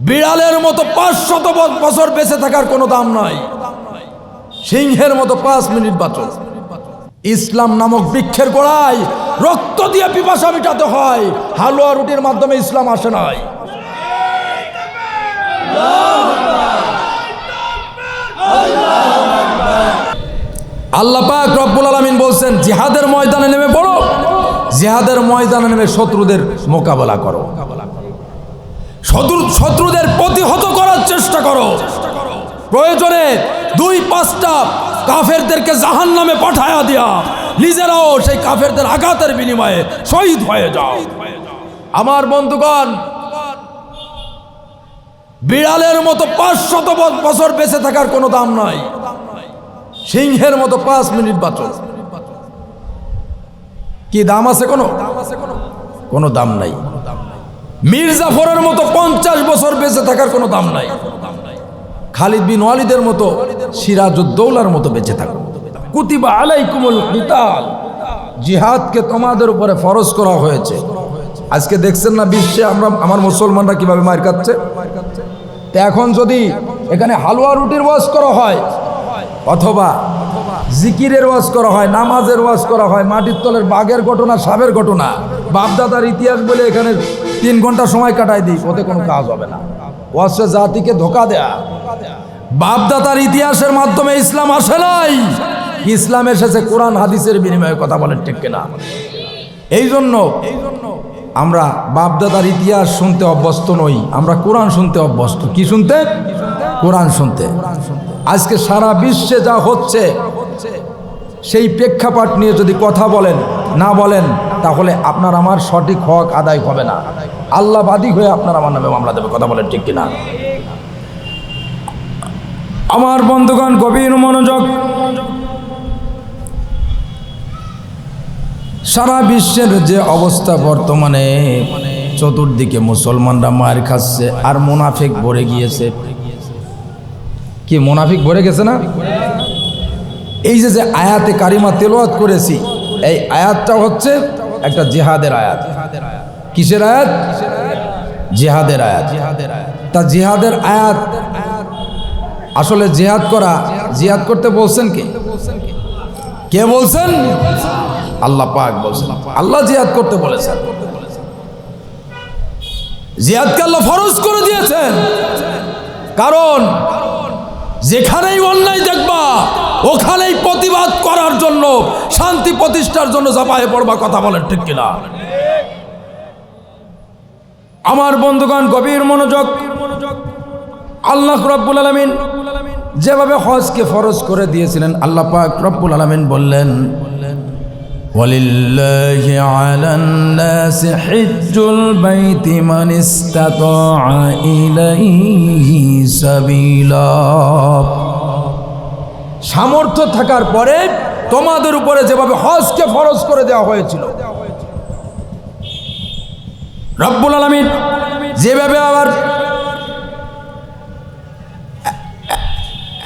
বিড়ালের মতো পাঁচশত ব- বছর বেঁচে থাকার কোনো দাম নাই। সিংহের মতো পাঁচ মিনিট বাঁচো। ইসলাম নামক বৃক্ষের গোড়ায় রক্ত দিয়ে পিপাসা মিটাতে হয়। হালুয়া রুটির মাধ্যমে ইসলাম আসে নাই। আল্লাহ পাক রব্বুল আলামিন বলছেন, জিহাদের ময়দানে নেমে পড়ো। জিহাদের ময়দানে নেমে শত্রুদের মোকাবেলা করো। শত্রু, শত্রুদের প্রতিহত করার চেষ্টা করো। প্রয়োজনে দুই, পাঁচটা কাফেরদেরকে জাহান নামে পাঠায়া দিয়া নিজেরাও সেই কাফেরদের আঘাতের বিনিময়ে শহীদ হয়ে যাও। আমার বন্ধুগণ, বিড়ালের মতো পাঁচশত ব- বছর বেঁচে থাকার কোনো দাম নাই। সিংহের মতো পাঁচ মিনিট বাঁচো। কি দাম আছে কোনো? কোনো দাম নাই। মির্জাফরের মতো পঞ্চাশ বছর বেঁচে থাকার কোনো দাম নাই। খালিদ বিন ওয়ালিদের মতো, সিরাজউদ্দৌলার মতো বেঁচে থাকো কুতিবা আলাই আলাইকুমুল কিতাল। জিহাদকে তোমাদের উপরে ফরজ করা হয়েছে। আজকে দেখছেন না বিশ্বে আমরা, আমার মুসলমানরা কীভাবে মার খাচ্ছে? এখন যদি এখানে হালুয়া রুটির ওয়াজ করা হয়, অথবা জিকিরের ওয়াজ করা হয়, নামাজের ওয়াজ করা হয়, মাটির তলের বাঘের ঘটনা সাবের ঘটনা। বাপদাদার ইতিহাস বলে এখানে তিন ঘণ্টা সময় কাটাই দিই ওতে কোনো কাজ হবে না। ওয়াজে জাতিকে ধোকা দেয়া। বাপদাতার ইতিহাসের মাধ্যমে ইসলাম আসে নাই। ইসলাম এসেছে কোরআন, হাদিসের বিনিময়ে কথা বলেন ঠিক কিনা? এই জন্য আমরা বাপদাদার ইতিহাস শুনতে অভ্যস্ত নই, আমরা কোরআন শুনতে অভ্যস্ত। কি শুনতে? কোরআন শুনতে। আজকে সারা বিশ্বে যা হচ্ছে, সেই প্রেক্ষাপট নিয়ে যদি কথা বলেন, না বলেন, তাহলে আপনার আমার সঠিক হক আদায় হবে না। আল্লাহ বাদী হয়ে আপনার আমার নামে মামলা দেবে, কথা বলেন ঠিক কিনা? আমার বন্ধুগণ, গভীর মনোযোগ। সারা বিশ্বের যে অবস্থা বর্তমানে, চতুর্দিকে মুসলমানরা মায়ের খাচ্ছে আর মুনাফেক ভরে গিয়েছে। কি মোনাফিক ভরে গেছে না? এই যে যে আয়াতে কারিমা তেলোয়াত করেছি, এই আয়াতটা হচ্ছে একটা জেহাদের আয়াত। কিসের আয়াত? জিহাদের আয়াত। তা জিহাদের আয়াত, আসলে জিহাদ করা, জিহাদ করতে বলছেন কে? কে বলছেন? আল্লাহ পাক বলছেন। আল্লাহ জিহাদ করতে বলেছেন। জিহাদকে আল্লাহ ফরজ করে দিয়েছেন। কারণ যেখানেই অন্যায় দেখবা, ওখানেই প্রতিবাদ করার জন্য, শান্তি প্রতিষ্ঠার জন্য জাপায়ে পড়বা কথা বলেন ঠিক কিনা? আমার বন্ধুগণ, গভীর মনোযোগ, আল্লাহ রব্বুল আলমিন যেভাবে হজকে ফরজ করে দিয়েছিলেন, আল্লাহ পাক রব্বুল আলমিন বললেন ولله على الناس حج البيت من استطاع إليه سبيلا সামর্থ্য থাকার পরে তোমাদের উপরে যেভাবে হজকে ফরজ করে দেওয়া হয়েছিল রব্বুল আলমিন যেভাবে আবার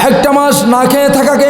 একটা মাস না খেয়ে থাকাকে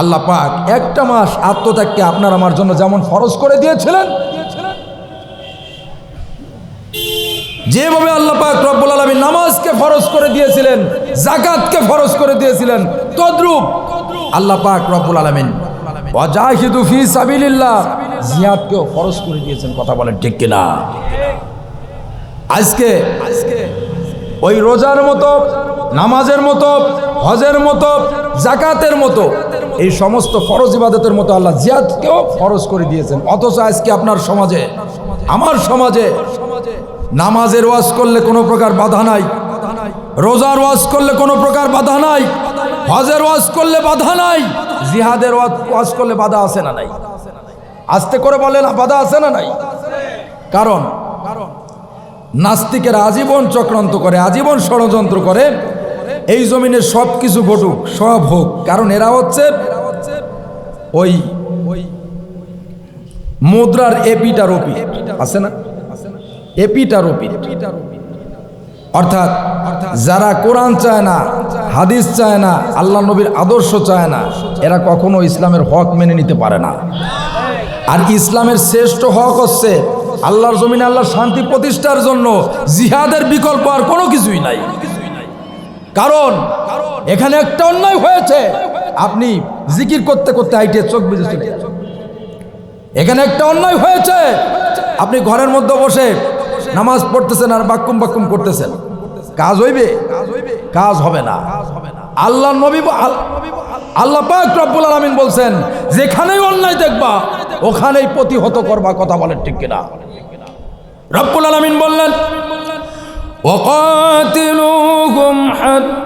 আল্লাহ পাক একটা মাস আত্মত্যাগকে আপনার আমার জন্য যেমন ফরজ করে দিয়েছিলেন, যেভাবে আল্লাহ পাক রব্বুল আলমী নামাজকে ফরজ করে দিয়েছিলেন জাকাতকে ফরজ করে দিয়েছিলেন, তদ্রুপ আল্লাহ পাক রব্বুল আলমিন ওয়াজাহিদু ফি সাবিলিল্লাহ জিহাদকেও ফরজ করে দিয়েছেন, কথা বলেন ঠিক কিনা? আজকে আজকে ওই রোজার মতো নামাজের মতো, হজের মতো, জাকাতের মতো, এই সমস্ত ফরজ ইবাদতের মতো আল্লাহ জিয়াদকেও ফরজ করে দিয়েছেন। অথচ আজকে আপনার সমাজে, আমার সমাজে নামাজের ওয়াজ করলে কোনো প্রকার বাধা নাই, রোজার ওয়াজ করলে কোনো প্রকার বাধা নাই, হজের ওয়াজ করলে বাধা নাই, জিহাদের ওয়াজ করলে বাধা আছে না নাই? আস্তে করে বলে না বাধা আছে না নাই? কারণ, নাস্তিকেরা আজীবন চক্রান্ত করে, আজীবন ষড়যন্ত্র করে এই জমিনে সব কিছু ঘটুক, সব হোক। কারণ এরা হচ্ছে ওই মুদ্রার এপিটার ওপি। আছে না? এপিটার ওপি। অর্থাৎ যারা কোরআন চায় না, হাদিস চায় না আল্লাহ নবীর আদর্শ চায় না, এরা কখনো ইসলামের হক মেনে নিতে পারে না। আর ইসলামের শ্রেষ্ঠ হক হচ্ছে আল্লাহর জমিনে আল্লাহর শান্তি প্রতিষ্ঠার জন্য জিহাদের বিকল্প আর কোনো কিছুই নাই। কারণ এখানে একটা অন্যায় হয়েছে। আপনি জিকির করতে করতে হাইটে চোখ বুঝেছেন এখানে একটা অন্যায় হয়েছে। আপনি ঘরের মধ্যে বসে নামাজ পড়তেছেন আর বাক্কুম বাক্কুম করতেছেন। কাজ হইবে? কাজ হবে না। আল্লাহ নবী আল- আল্লাহ রব্বুল আলামিন বলছেন, যেখানেই অন্যায় দেখবা, ওখানেই প্রতিহত করবা। কথা বলেন ঠিক কিনা? রব্বুল আলামিন বললেন وقاتلوهم حتى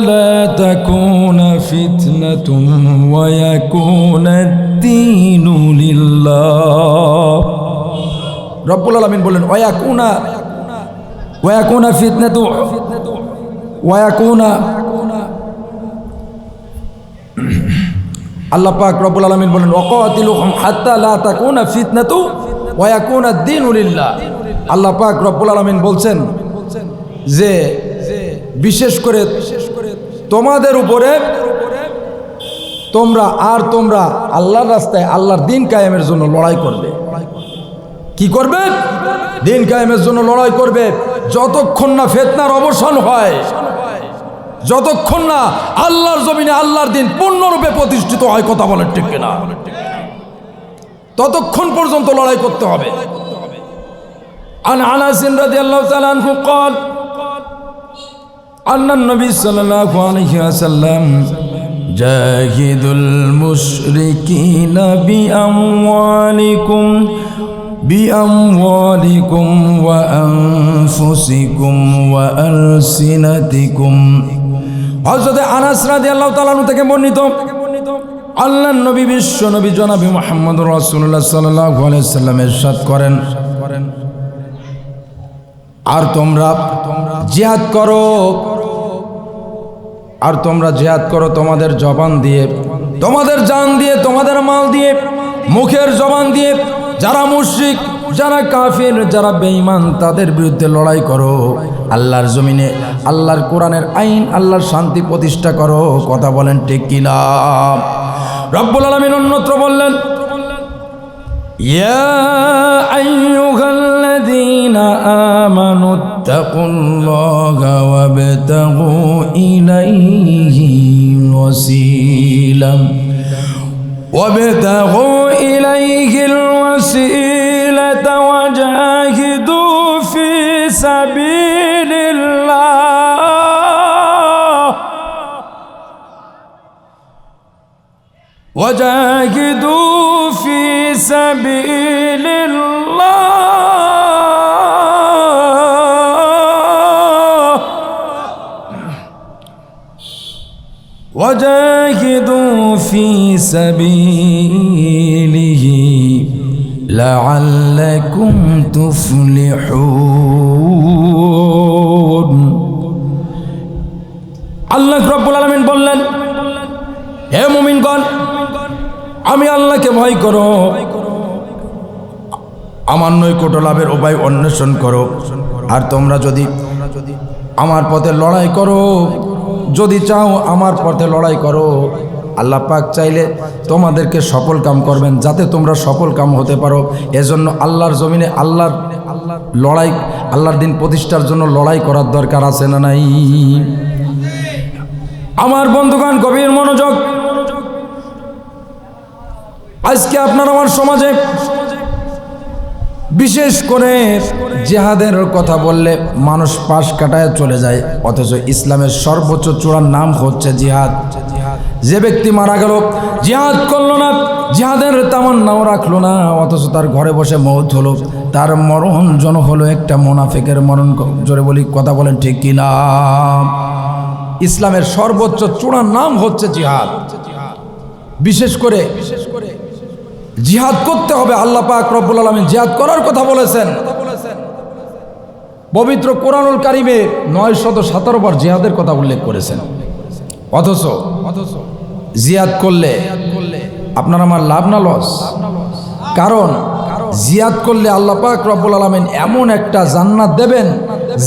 لا تكون فتنة ويكون الدين لله রব্বুল আলমিন বললেন ওয়াকুনা ওয়াকুনা ফিতনাতু ওয়াকুনা আল্লাহ পাক রব্বুল আলমিন বলেন ওয়াকাতিলুহুম হাত্তা লা তাকুনা ফিতনাতু ওয়াকুনা দ্বীনুলিল্লাহ আল্লাহ পাক রব্বুল আলমিন বলছেন যে, বিশেষ করে তোমাদের উপরে তোমরা আর তোমরা আল্লাহর রাস্তায় আল্লাহর দিন কায়েমের জন্য লড়াই করবে। কি করবে? দিন কায়েমের জন্য লড়াই করবে। যতক্ষণ না ফেতনার অবসান হয়, যতক্ষণ না আল্লাহর জমিনে আল্লাহর দিন পূর্ণরূপে প্রতিষ্ঠিত হয়, কথা বলেন ঠিক কিনা? ততক্ষণ পর্যন্ত লড়াই করতে হবে। عن انس رضي الله تعالى عنه قال أن النبي صلى الله عليه وسلم جاهدوا المشركين بأموالكم بأموالكم وأنفسكم وألسنتكم হজরত আনাস রাদি আল্লাহ তালানু থেকে বর্ণিত আল্লাহ নবী বিশ্ব নবী জনাবি মোহাম্মদ রসুল্লাহ সাল্লাহ আলাইসাল্লাম এরশাদ করেন আর তোমরা জিহাদ করো। আর তোমরা জিহাদ করো তোমাদের জবান দিয়ে, তোমাদের জান দিয়ে, তোমাদের মাল দিয়ে, মুখের জবান দিয়ে, যারা মুশরিক, যারা কাফির, যারা বেঈমান, তাদের বিরুদ্ধে লড়াই করো। আল্লাহর জমিনে, আল্লাহর কোরআনের আইন, আল্লাহর শান্তি প্রতিষ্ঠা করো। কথা বলেন ঠিক কিনা? রব্বুল আলমিন অন্যত্র বললেন يا أيها الذين آمنوا اتقوا الله وابتغوا إليه الوسيلة. وابتغوا إليه الوسيلة وجاهدوا في سبيل الله. وجاهدوا سبيل الله وجاهدوا في سبيله لعلكم تفلحون আল্লাহ রব্বুল আলমিন বললেন হে মুমিনগণ আমি আল্লাহকে ভয় করো। আমার নৈকট লাভের উপায় অন্বেষণ করো। আর তোমরা যদি আমার পথে লড়াই করো, যদি চাও আমার পথে লড়াই করো, আল্লাহ পাক চাইলে তোমাদেরকে সফল কাম করবেন, যাতে তোমরা সফল কাম হতে পারো। এজন্য আল্লাহর জমিনে আল্লাহর লড়াই, আল্লাহর দিন প্রতিষ্ঠার জন্য লড়াই করার দরকার আছে না নাই? আমার বন্ধুগণ, গভীর মনোযোগ আজকে আপনার আমার সমাজে বিশেষ করে জেহাদের কথা বললে মানুষ পাশ কাটায় চলে যায়, অথচ ইসলামের সর্বোচ্চ চূড়ার নাম হচ্ছে জিহাদ। যে ব্যক্তি মারা গেল, জিহাদ করল না, জিহাদের তামান্নাও রাখল না, অথচ তার ঘরে বসে মৌত হলো। তার মরণ জন হলো একটা মোনাফেকের মরণ, জোরে বলি কথা বলেন ঠিক কিনা ইসলামের সর্বোচ্চ চূড়ার নাম হচ্ছে জিহাদ। বিশেষ করে জিহাদ করতে হবে, আল্লাহ পাক রব্বুল আলমিন জিহাদ করার কথা বলেছেন। পবিত্র কোরআনুল কারিমে নয় শত সতেরো বার জিহাদের কথা উল্লেখ করেছেন। অথচ অথচ জিয়াদ করলে আপনার আমার লাভ না লস? কারণ জিয়াদ করলে আল্লাহ পাক রব্বুল আলমিন এমন একটা জান্নাত দেবেন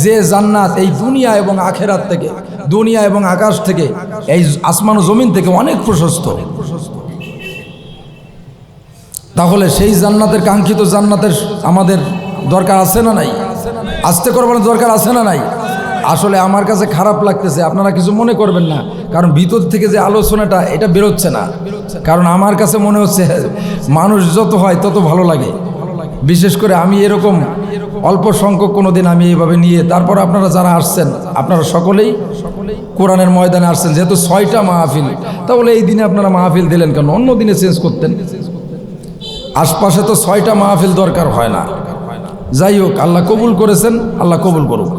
যে জান্নাত এই দুনিয়া এবং আখেরাত থেকে, দুনিয়া এবং আকাশ থেকে, এই আসমান জমিন থেকে অনেক প্রশস্ত প্রশস্ত। তাহলে সেই জান্নাতের কাঙ্ক্ষিত জান্নাতের আমাদের দরকার আছে না নাই? আসতে করবার দরকার আছে না নাই? আসলে আমার কাছে খারাপ লাগতেছে, আপনারা কিছু মনে করবেন না, কারণ ভিতর থেকে যে আলোচনাটা, এটা বেরোচ্ছে না। কারণ আমার কাছে মনে হচ্ছে, মানুষ যত হয় তত ভালো লাগে। বিশেষ করে আমি এরকম অল্প সংখ্যক কোনো দিন আমি এইভাবে নিয়ে, তারপর আপনারা যারা আসছেন, আপনারা সকলেই কোরআনের ময়দানে আসছেন, যেহেতু ছয়টা মাহফিল, তাহলে এই দিনে আপনারা মাহফিল দিলেন কেন? অন্য দিনে চেঞ্জ করতেন। আশপাশে তো ছয়টা মাহফিল দরকার হয় না। যাই হোক, আল্লাহ কবুল করেছেন, আল্লাহ কবুল করুক।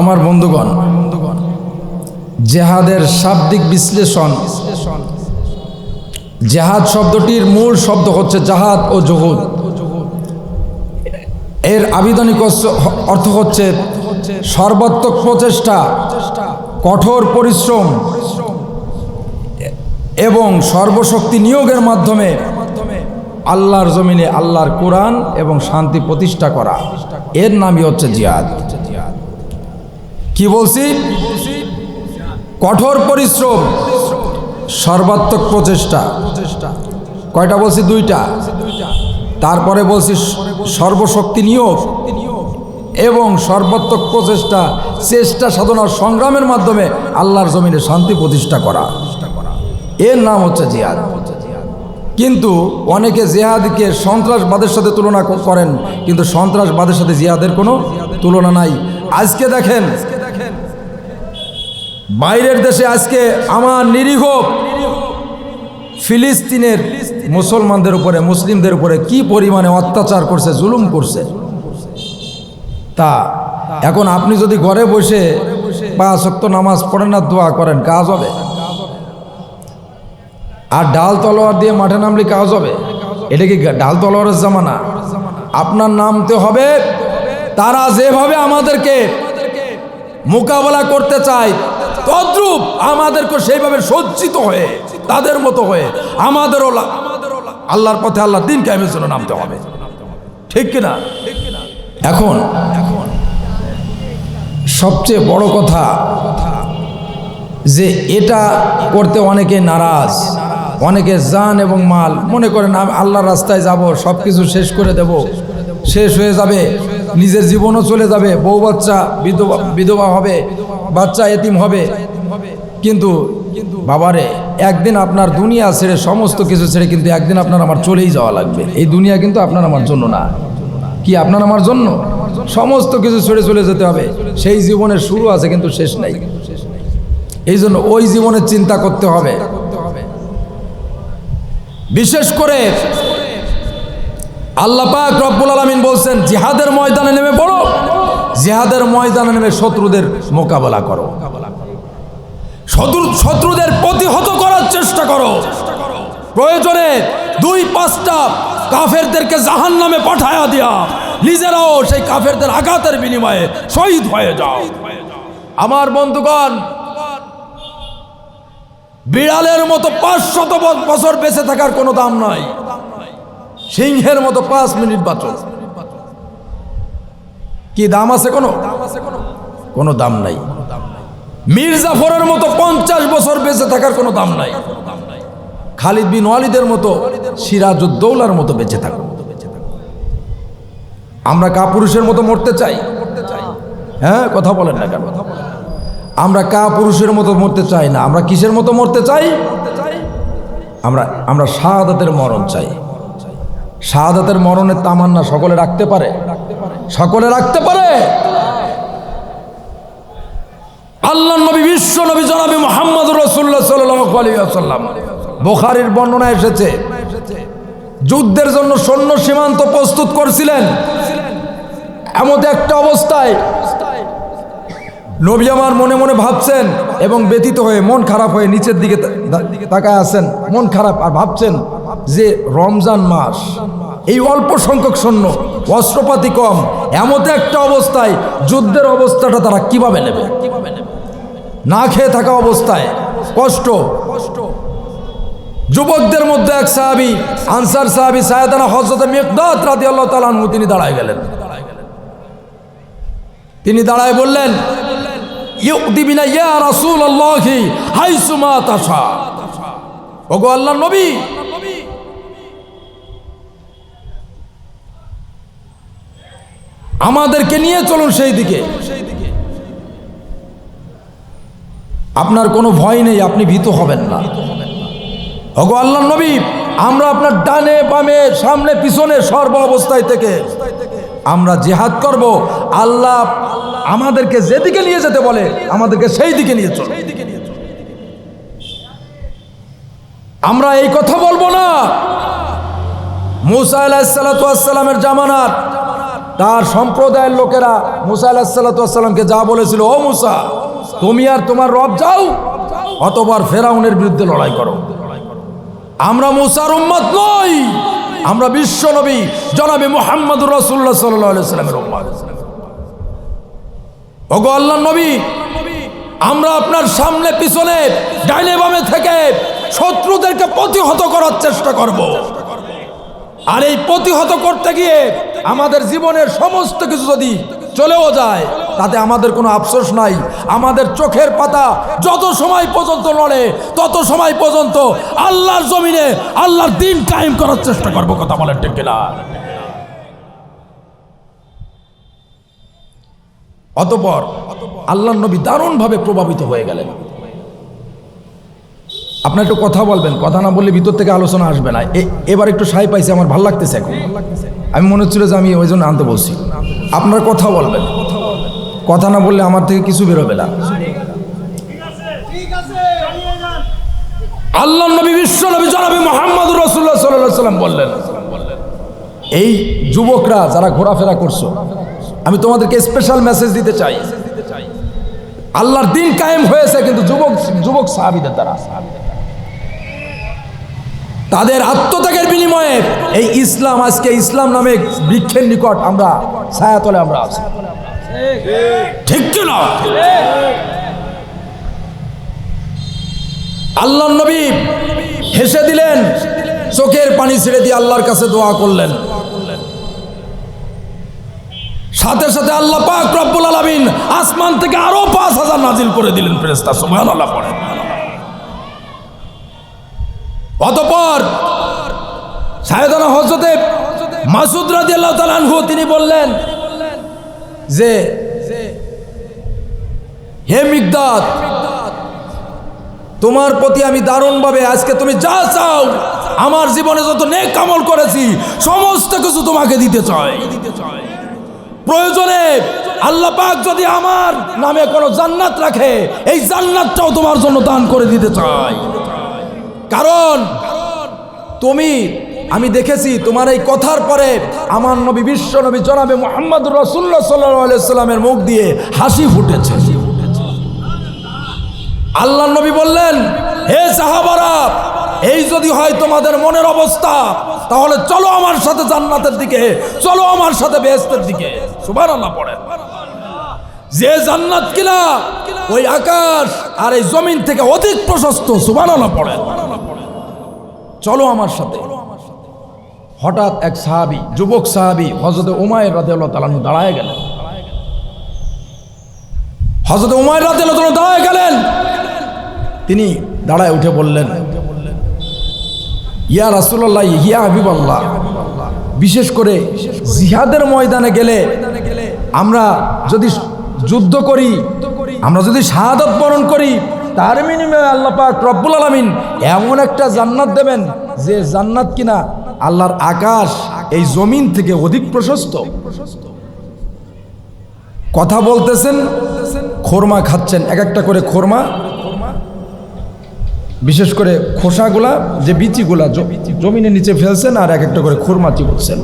আমার বন্ধুগণ, জেহাদের শাব্দিক বিশ্লেষণ। জেহাদ শব্দটির মূল শব্দ হচ্ছে জাহাদ ও জহুদ। এর আবিধানিক অর্থ হচ্ছে সর্বাত্মক প্রচেষ্টা, কঠোর পরিশ্রম এবং সর্বশক্তি নিয়োগের মাধ্যমে আল্লাহর জমিনে আল্লাহর কোরআন এবং শান্তি প্রতিষ্ঠা করা। এর নামই হচ্ছে জিহাদ। কি বলছি? কঠোর পরিশ্রম, সর্বাত্মক প্রচেষ্টা। কয়টা বলছি? দুইটা। তারপরে বলছি সর্বশক্তি নিয়োগ এবং সর্বাত্মক প্রচেষ্টা, চেষ্টা সাধনার সংগ্রামের মাধ্যমে আল্লাহর জমিনে শান্তি প্রতিষ্ঠা করা। এর নাম হচ্ছে জিহাদ। কিন্তু অনেকে জেহাদকে সন্ত্রাসবাদের সাথে তুলনা করেন, কিন্তু সন্ত্রাসবাদের সাথে জিহাদের কোনো তুলনা নাই। আজকে দেখেন, বাইরের দেশে আজকে আমার নিরীহ ফিলিস্তিনের মুসলমানদের উপরে, মুসলিমদের উপরে কি পরিমাণে অত্যাচার করছে, জুলুম করছে, তা এখন আপনি যদি ঘরে বসে বা শক্ত নামাজ পড়েন না দোয়া করেন, কাজ হবে? আর ডাল তলোয়ার দিয়ে মাঠে নামলে কাজ হবে? এটা কি ডাল তলোয়ারের জামানা? আপনার নামতে হবে, তারা যেভাবে আমাদেরকে মোকাবেলা করতে চায়, তদ্রুপ আমাদেরকে সেইভাবে সজ্জিত হয়ে, তাদের মতো হয়ে, আমাদেরও আল্লাহর পথে আল্লাহ দিন ক্যামের জন্য নামতে হবে। ঠিক কিনা? এখন এখন সবচেয়ে বড় কথা যে এটা করতে অনেকে নারাজ। অনেকে জান এবং মাল। মনে করেন, আমি আল্লাহর রাস্তায় যাব সব কিছু শেষ করে দেব। শেষ হয়ে যাবে, নিজের জীবনও চলে যাবে। বউ বাচ্চা, বিধবা বিধবা হবে, বাচ্চা এতিম হবে। কিন্তু বাবারে, একদিন আপনার দুনিয়া ছেড়ে সমস্ত কিছু ছেড়ে কিন্তু একদিন আপনার আমার চলেই যাওয়া লাগবে। এই দুনিয়া কিন্তু আপনার আমার জন্য না। কি আপনার আমার জন্য? সমস্ত কিছু ছেড়ে চলে যেতে হবে। সেই জীবনের শুরু আছে কিন্তু শেষ নাই। এই জন্য ওই জীবনের চিন্তা করতে হবে। বিশেষ করে আল্লাহ পাক রব্বুল আলমিন বলছেন, জিহাদের ময়দানে নেমে পড়ো। জিহাদের ময়দানে নেমে শত্রুদের মোকাবেলা করো। শত্রু শত্রুদের প্রতিহত করার চেষ্টা করো। প্রয়োজনে দুই পাঁচটা কাফেরদেরকে জাহান নামে পাঠায়া দিয়া নিজেরাও সেই কাফেরদের আঘাতের বিনিময়ে শহীদ হয়ে যাও। আমার বন্ধুগণ বিড়ালের মতো পাঁচশত বছর বেঁচে থাকার কোনো দাম নাই। সিংহের মতো পাঁচ মিনিট বাঁচো। কি দাম আছে কোনো? কোনো দাম নাই। মির্জাফরের মতো পঞ্চাশ বছর বেঁচে থাকার কোনো দাম নাই। খালিদ বিন ওয়ালিদের মতো সিরাজউদ্দৌলার মতো বেঁচে থাকো। আমরা কাপুরুষের মতো মরতে চাই। হ্যাঁ কথা বলেন না কেন? আমরা কা পুরুষের মতো মরতে চাই না। আমরা কিসের মতো মরতে চাই? আমরা আমরা শাহাদাতের মরণ চাই। শাহাদাতের মরণের তামান্না সকলে রাখতে পারে? সকলে রাখতে পারে? আল্লাহ নবী, বিশ্ব নবী জনাবি মোহাম্মদ রসুল্লাহ সাল্লাম বোখারির বর্ণনা এসেছে। যুদ্ধের জন্য সৈন্য সীমান্ত প্রস্তুত করছিলেন। এমন একটা অবস্থায় নবী আমার মনে মনে ভাবছেন এবং ব্যতীত হয়ে মন খারাপ হয়ে নিচের দিকে তাকায় আছেন। মন খারাপ আর ভাবছেন যে রমজান মাস, এই অল্প সংখ্যক সৈন্য, অস্ত্রপাতি কম, এমত একটা অবস্থায় যুদ্ধের অবস্থাটা তারা কীভাবে নেবে? না খেয়ে থাকা অবস্থায় কষ্ট। যুবকদের মধ্যে এক সাহাবি, আনসার সাহাবি সায়দানা হজরত মেঘদাত রাতি আল্লাহ তালানহু তিনি দাঁড়ায় গেলেন। তিনি দাঁড়ায় বললেন আমাদেরকে নিয়ে চলুন সেই দিকে। আপনার কোনো ভয় নেই, আপনি ভীত হবেন না। ওগো আল্লাহ নবী, আমরা আপনার ডানে, বামে, সামনে, পিছনে সর্ব অবস্থায় থেকে আমরা জেহাদ করব। আল্লাহ আমাদেরকে যেদিকে নিয়ে যেতে বলে, আমাদেরকে সেই দিকে নিয়ে চল। আমরা এই কথা বলব না। মুসা জামানার তার সম্প্রদায়ের লোকেরা মুসা যা বলেছিল, ও মুসা, তুমি আর তোমার রব যাও, অতবার ফেরাউনের বিরুদ্ধে লড়াই করো। আমরা মুসার উম্মত নই, আমরা বিশ্ব নবী, জনাবি মোহাম্মদুর রসুল্লাহ সাল্লামের উম্মত। ওগো আল্লাহ নবী, আমরা আপনার সামনে, পিছনে, ডাইনে, বামে থেকে শত্রুদেরকে প্রতিহত করার চেষ্টা করব। আর এই প্রতিহত করতে গিয়ে আমাদের জীবনের সমস্ত কিছু যদি চলেও যায়, তাতে আমাদের কোনো আফসোস নাই। আমাদের চোখের পাতা যত সময় পর্যন্ত লড়ে তত সময় পর্যন্ত আল্লাহর জমিনে, আল্লাহর দিন কায়েম করার চেষ্টা করব, কথা বলেন ঠিক কিনা? অতপর আল্লাহ নবী দারুণভাবে প্রভাবিত হয়ে গেলেন। আপনার একটু কথা বলবেন, কথা না বললে ভিতর থেকে আলোচনা আসবে না। এবার একটু সাই পাইছে, আমার ভালো লাগতেছে এখন। আমি মনে হচ্ছিল যে আমি ওই জন্য আনতে বলছি। আপনার কথা বলবেন। কথা না বললে আমার থেকে কিছু বেরোবে না। আল্লাহ নবী, বিশ্ব নবী, জনাবি মোহাম্মদ রসুল্লাহ সাল্লাহ সাল্লাম বললেন, এই যুবকরা যারা ঘোরাফেরা করছ আমি তোমাদেরকে স্পেশাল মেসেজ দিতে চাই। আল্লাহর দিন কায়েম হয়েছে কিন্তু যুবক যুবক সাহাবিদের দ্বারা। তাদের আত্মত্যাগের বিনিময়ে এই ইসলাম আজকে ইসলাম নামে বৃক্ষের নিকট আমরা, ছায়াতলে আমরা আছি। ঠিক কি না? আল্লাহ নবী হেসে দিলেন, চোখের পানি ছেড়ে দিয়ে আল্লাহর কাছে দোয়া করলেন। সাথে সাথে আল্লাহ পাক রব্বুল আলামিন আসমান থেকে আরও পাঁচ হাজার নাজিল করে দিলেন ফেরেস্তা সুবহানাল্লাহ পড়ে। অতপর সায়দানা হজরতে মাসুদ রাদিয়াল্লাহু তাআলা আনহু তিনি বললেন যে, হে মিগদাদ, তোমার প্রতি আমি দারুণভাবে আজকে তুমি যা চাও, আমার জীবনে যত নেক কামল করেছি, সমস্ত কিছু তোমাকে দিতে চাই। প্রয়োজনে আল্লাহ পাক যদি আমার নামে কোনো জান্নাত রাখে, এই জান্নাতটাও তোমার জন্য দান করে দিতে চাই কারণ তুমি, আমি দেখেছি তোমার এই কথার পরে আমার নবী, বিশ্ব নবী জনাবে মোহাম্মদ রসুল্লাহ সাল্লাহ সাল্লামের মুখ দিয়ে হাসি ফুটেছে। আল্লাহ নবী বললেন, হে সাহাবারা, এই যদি হয় তোমাদের মনের অবস্থা, তাহলে চলো আমার সাথে জান্নাতের দিকে, চলো আমার সাথে বেহেস্তের দিকে। সুবান আল্লাহ যে জান্নাত কিনা, ওই আকাশ আর এই জমিন থেকে অধিক প্রশস্ত সুবান আল্লাহ পড়েন। চলো আমার সাথে। হঠাৎ এক সাহাবি, যুবক সাহাবি হজরত উমায়ের রাতে তালানু দাঁড়ায় গেলেন। হজরত উমায়ের রাতে দাঁড়ায় গেলেন। তিনি দাঁড়ায় উঠে বললেন, ইয়া রাসুল্লাহ ইয়া হাবিব আল্লাহ বিশেষ করে জিহাদের ময়দানে গেলে আমরা যদি যুদ্ধ করি। আমরা যদি শাহাদত বরণ করি, তার বিনিময়ে আল্লাহ পাক রব্বুল আলমিন এমন একটা জান্নাত দেবেন যে জান্নাত কিনা আল্লাহর আকাশ এই জমিন থেকে অধিক প্রশস্ত। কথা বলতেছেন, খোরমা খাচ্ছেন, এক একটা করে খোরমা, বিশেষ করে খোসাগুলা, যে বিচিগুলা জমিনের নিচে ফেলছেন আর এক একটা করে খুরমা চিবুচ্ছেন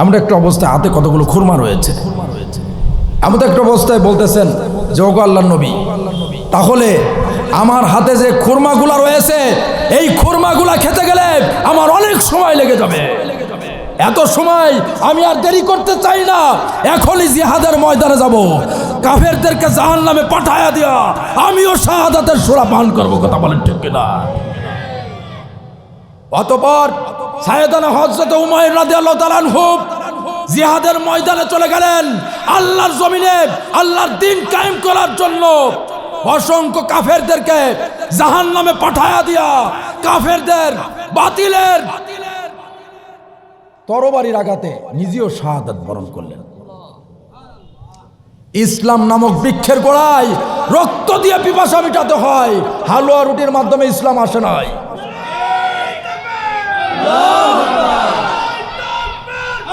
এমন একটা অবস্থায় হাতে কতগুলো খুরমা রয়েছে। এমন একটা অবস্থায় বলতেছেন যে ওগো আল্লাহ নবী। তাহলে আমার হাতে যে খুরমাগুলা রয়েছে, এই খুরমাগুলা খেতে গেলে আমার অনেক সময় লেগে যাবে। এত সময় আমি আর দেরি করতে চাই না, এখনই জিহাদের ময়দানে যাব। কাফেরদেরকে জাহান নামে পাঠায়া দিয়া আমিও শাহাদাতের সোরা পান করব, কথা বলেন ঠিক কিনা? অতপর সায়দানা হজরত উমায়ের রাদি আল্লাহ তালানহুব জিহাদের ময়দানে চলে গেলেন। আল্লাহর জমিনে, আল্লাহর দিন কায়েম করার জন্য অসংখ্য কাফেরদেরকে জাহান নামে পাঠায়া দিয়া কাফেরদের বাতিলের তরবারির আঘাতে নিজেও শাহাদাত বরণ করলেন। ইসলাম নামক বৃক্ষের গোড়ায় রক্ত দিয়ে পিপাসা মিটাতে হয়। হালুয়া রুটির মাধ্যমে ইসলাম আসে নাই।